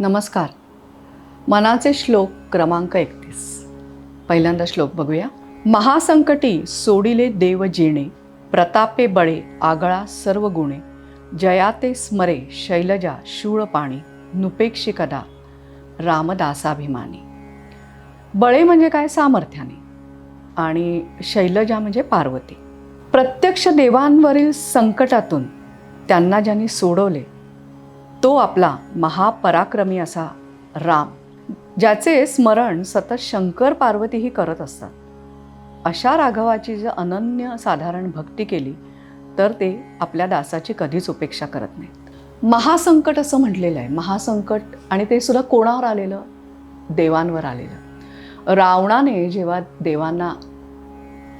नमस्कार. मनाचे श्लोक क्रमांक एकतीस. पहिल्यांदा श्लोक बघूया. महासंकटी सोडिले देव जिणे प्रतापे बळे आगळा सर्व गुणे जयाते स्मरे शैलजा शूळ पाणी नुपेक्षी कदा रामदासाभिमानी. बळे म्हणजे काय? सामर्थ्याने. आणि शैलजा म्हणजे पार्वती. प्रत्यक्ष देवांवरील संकटातून त्यांना ज्यांनी सोडवले तो आपला महापराक्रमी असा राम ज्याचे स्मरण सतत शंकर पार्वतीही करत असतात. अशा राघवाची जर अनन्य साधारण भक्ती केली तर ते आपल्या दासाची कधीच उपेक्षा करत नाहीत. महासंकट असं म्हटलेलं आहे. महासंकट आणि ते सुद्धा कोणावर आलेलं? देवांवर आलेलं. रावणाने जेव्हा देवांना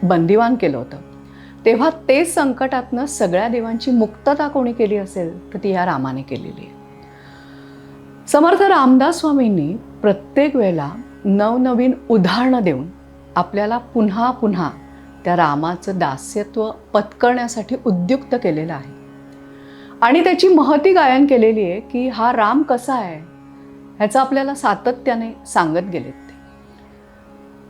बंदिवान केलं होतं तेव्हा ते संकटातनं सगळ्या देवांची मुक्तता कोणी केली असेल तर ती या रामाने केलेली आहे. समर्थ रामदास स्वामींनी प्रत्येक वेळेला नवनवीन उदाहरणं देऊन आपल्याला पुन्हा पुन्हा त्या रामाचं दास्यत्व पत्करण्यासाठी उद्युक्त केलेलं आहे. आणि त्याची महती गायन केलेली आहे की हा राम कसा आहे ह्याचं आपल्याला सातत्याने सांगत गेलेत ते.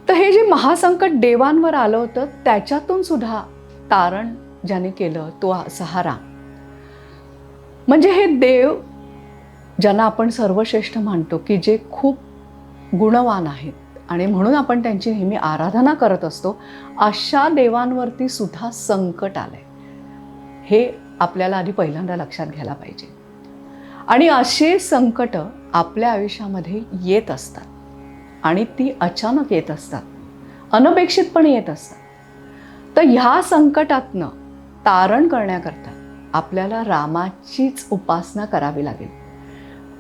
तर हे जे महासंकट देवांवर आलं होतं त्याच्यातून सुद्धा तारण ज्याने केलं तो सहारा म्हणजे हे देव ज्यांना आपण सर्वश्रेष्ठ मानतो की जे खूप गुणवान आहेत आणि म्हणून आपण त्यांची नेहमी आराधना करत असतो अशा देवांवरती सुद्धा संकट आलंय. हे आपल्याला आधी पहिल्यांदा लक्षात घ्यायला पाहिजे. आणि असे संकट आपल्या आयुष्यामध्ये येत असतात. आणि ती अचानक येत असतात. अनपेक्षितपणे येत असतात. तर ह्या संकटातनं तारण करण्याकरता आपल्याला रामाचीच उपासना करावी लागेल.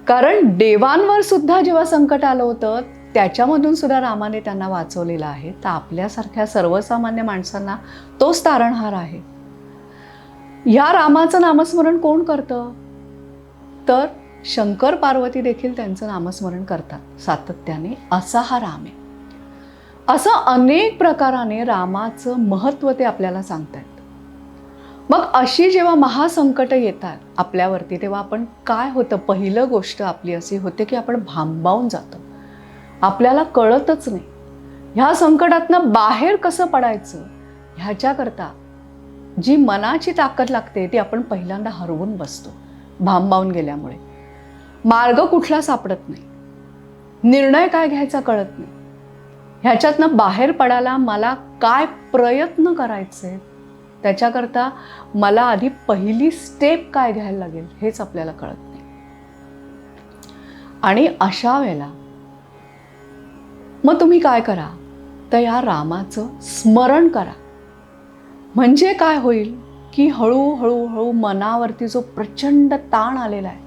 कारण देवांवर सुद्धा जेव्हा संकट आलं होतं त्याच्यामधून सुद्धा रामाने त्यांना वाचवलेलं आहे. तर आपल्यासारख्या सर्वसामान्य माणसांना तोच तारणहार आहे. ह्या रामाचं नामस्मरण कोण करतं? तर शंकर पार्वती देखील त्यांचं नामस्मरण करतात. सातत्याने असा हा राम आहे. असं अनेक प्रकाराने रामाचं महत्त्व ते आपल्याला सांगतायत. मग अशी जेव्हा महासंकट येतात आपल्यावरती तेव्हा आपण काय होतं? पहिलं गोष्ट आपली अशी होते की आपण भांबावून जातो. आपल्याला कळतच नाही. ह्या संकटातनं बाहेर कसं पडायचं? ह्याच्याकरता जी मनाची ताकद लागते ती आपण पहिल्यांदा हरवून बसतो भांबावून गेल्यामुळे. मार्ग कुठला सापडत नाही. निर्णय काय घ्यायचा कळत नाही. ह्याच्यातनं बाहेर पडायला मला काय प्रयत्न करायचे? त्याच्याकरता मला आधी पहिली स्टेप काय घ्यायला लागेल हेच आपल्याला कळत नाही. आणि अशा वेळेला मग तुम्ही काय करा? तर या रामाचं स्मरण करा. म्हणजे काय होईल? की हळूहळू हळू मनावरती जो प्रचंड ताण आलेला आहे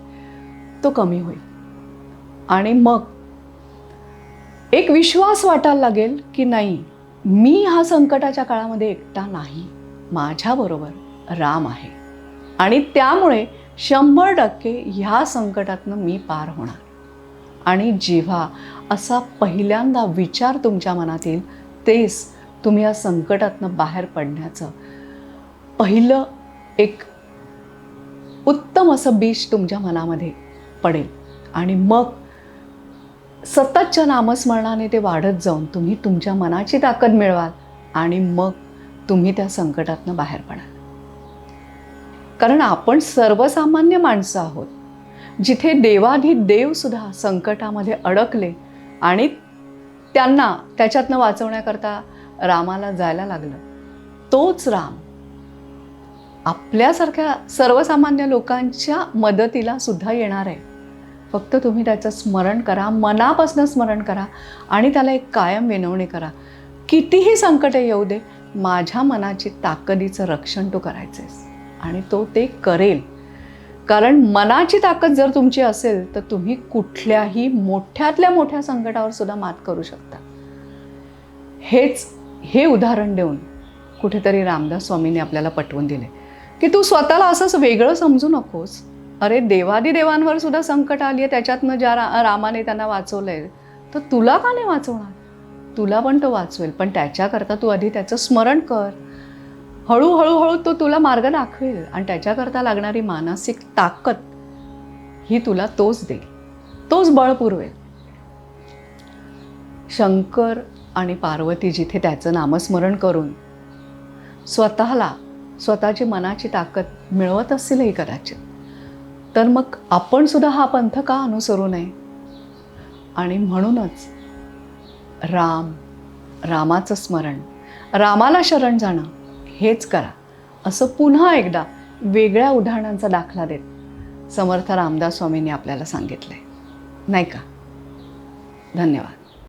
तो कमी होईल. आणि मग एक विश्वास वाटायला लागेल की नाही मी हा संकटाच्या काळामध्ये एकटा नाही. माझ्याबरोबर राम आहे. आणि त्यामुळे शंभर टक्के ह्या संकटातनं मी पार होणार. आणि जेव्हा असा पहिल्यांदा विचार तुमच्या मनात येईल तेच तुम्ही या संकटातनं बाहेर पडण्याचं पहिलं एक उत्तम असं बीज तुमच्या मनामध्ये पडेल. आणि मग सततच्या नामस्मरणाने ते वाढत जाऊन तुम्ही तुमच्या मनाची ताकद मिळवाल आणि मग तुम्ही त्या संकटातनं बाहेर पडाल. कारण आपण सर्वसामान्य माणसं आहोत जिथे देवाधी देवसुद्धा संकटामध्ये अडकले आणि त्यांना त्याच्यातनं वाचवण्याकरता रामाला जायला लागलं तोच राम आपल्यासारख्या सर्वसामान्य लोकांच्या मदतीला सुद्धा येणार आहे. फक्त तुम्ही त्याचं स्मरण करा मनापासून स्मरण करा आणि त्याला एक कायम विनवणी करा. कितीही संकट येऊ दे माझ्या मनाची ताकदीचं रक्षण तो करायचंय आणि तो ते करेल. कारण मनाची ताकद जर तुमची असेल तर तुम्ही कुठल्याही मोठ्यातल्या मोठ्या संकटावर सुद्धा मात करू शकता. हेच हे उदाहरण देऊन कुठेतरी रामदास स्वामींनी आपल्याला पटवून दिले. की तू स्वतःला असंच वेगळं समजू नकोस. अरे देवादी देवांवर सुद्धा संकट आली आहे त्याच्यातनं ज्या रा रामाने त्यांना वाचवलंय तर तुला का नाही वाचवणार? तुला पण तो वाचवेल पण त्याच्याकरता तू आधी त्याचं स्मरण कर. हळूहळू हळू तो तुला मार्ग दाखवेल आणि त्याच्याकरता लागणारी मानसिक ताकद ही तुला तोच देईल. तोच बळ पुरवेल. शंकर आणि पार्वती जिथे त्याचं नामस्मरण करून स्वतःला स्वतःची मनाची ताकद मिळवत असतीलही कदाचित. तर मग आपण सुद्धा हा पंथ का अनुसरू नये? आणि म्हणूनच राम रामाचं स्मरण रामाला शरण जाणं हेच करा. असं पुन्हा एकदा वेगळ्या उदाहरणांचा दाखला देत समर्थ रामदास स्वामींनी आपल्याला सांगितलं आहे नाही का? धन्यवाद.